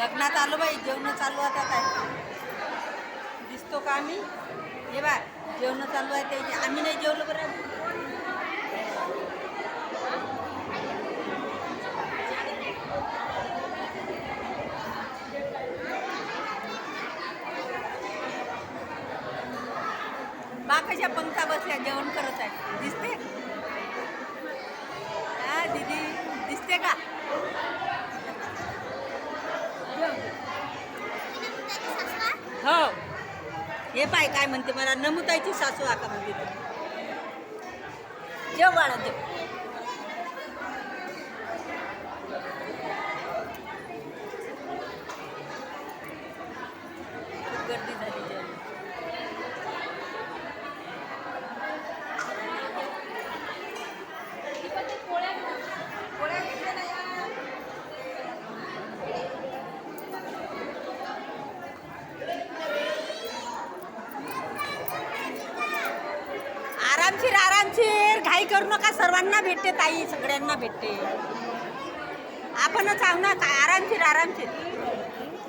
लग्नात आलो बाई जेवण चालू आता. काय दिसतो का आम्ही? हे बा जेवण चालू आहे त्याची. आम्ही नाही जेवलो बरं. बाकाच्या पंक्ता बसल्या जेवण करत आहे दिसते हा दीदी दिसते का हो. हे पाय काय म्हणते मला? नमुताईची सासू आका म्हणते तू. जेव बाळा जेव. खूप गर्दी झाली. आरामशीर आरामशीर घाई करू नका. सर्वांना भेटते ताई सगळ्यांना भेटते. आपणच आहो ना काय आरामशीर आरामशीर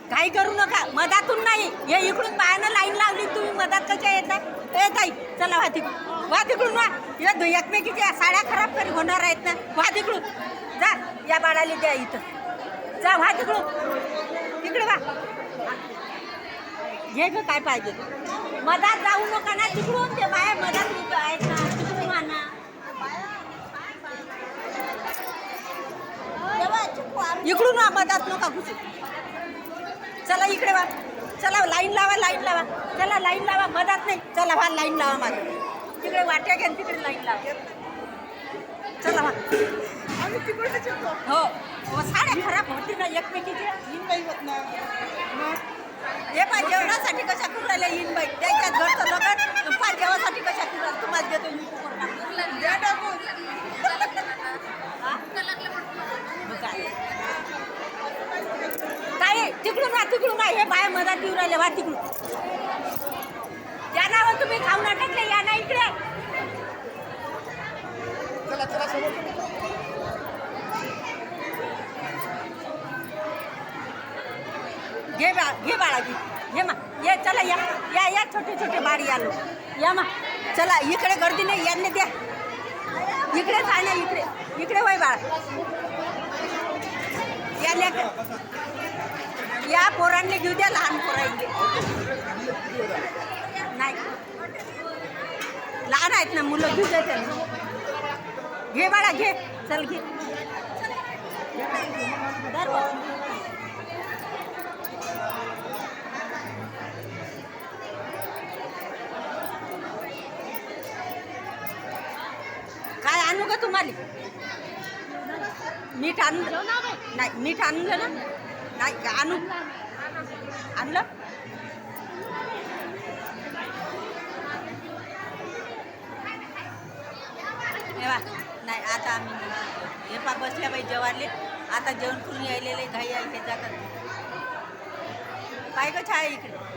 घाई करू नका. मधातून नाही. हे इकडून पायानं लाईन लावली तुम्ही मधात कशा येत? ए ताई चला वा तिकडून. वा तिकडून वा. या दु एकमेकीच्या साड्या खराब करी होणार आहेत ना. वा तिकडून. जा या बाळाला द्या इथं. जा वा तिकडून. तिकडे वा. घे ग काय पाहिजे. मधात जाऊ नका ना. तिकडून ते बाया मधात उभे आहेत ना तिकडून आणा इकडून वा मधात नका घुसू. चला इकडे वा. चला लाईन लावा लाईन लावा. चला लाईन लावा मधात नाही. चला वा लाईन लावा माझ्या तिकडे वाट्या घ्या तिकडे लाईन लावा. चला वा. आम्ही तिकडे येतो. हो. हो साड्या खराब होती ना एकमेकीच्या येईन काही होत नाही. हे पाय जेवणासाठी कशा करून राहिल्या येईन बाई? त्याच्यात घरचं लग्न पाय जेवणासाठी कशा करून राहिल्या तुम्हाला देतो मी कुकर टाकून. द्या टाकून हा? मग काय? काय तिकडून वा हे बाय मधात येऊ राहिले वा तिकडून. या ना हो तुम्ही खाऊन अटकले या ना इकडे. चला चला समोर. घे बा घे बाळा घे घे मा ये चला या या या छोटे छोटे बाळी आलो या मा चला इकडे गर्दी नाही यांनी द्या. इकडे काय नाही इकडे. इकडे वय बाळा. या या पोरांनी घेऊ द्या लहान पोरांनी. नाही. लहान आहेत ना मुलं घेऊ द्या त्यांना. घे बाळा घे. चल घे. काय आणू का तुम्हाला? मीठ आणून नाही मीठ आणून ना? नाही का आणू आणलं नाही आता आम्ही हे पा बसल्या बाई जेवारले आता जेवण करून यायलेले घाई आहे हे जातात काय का छाय इकडे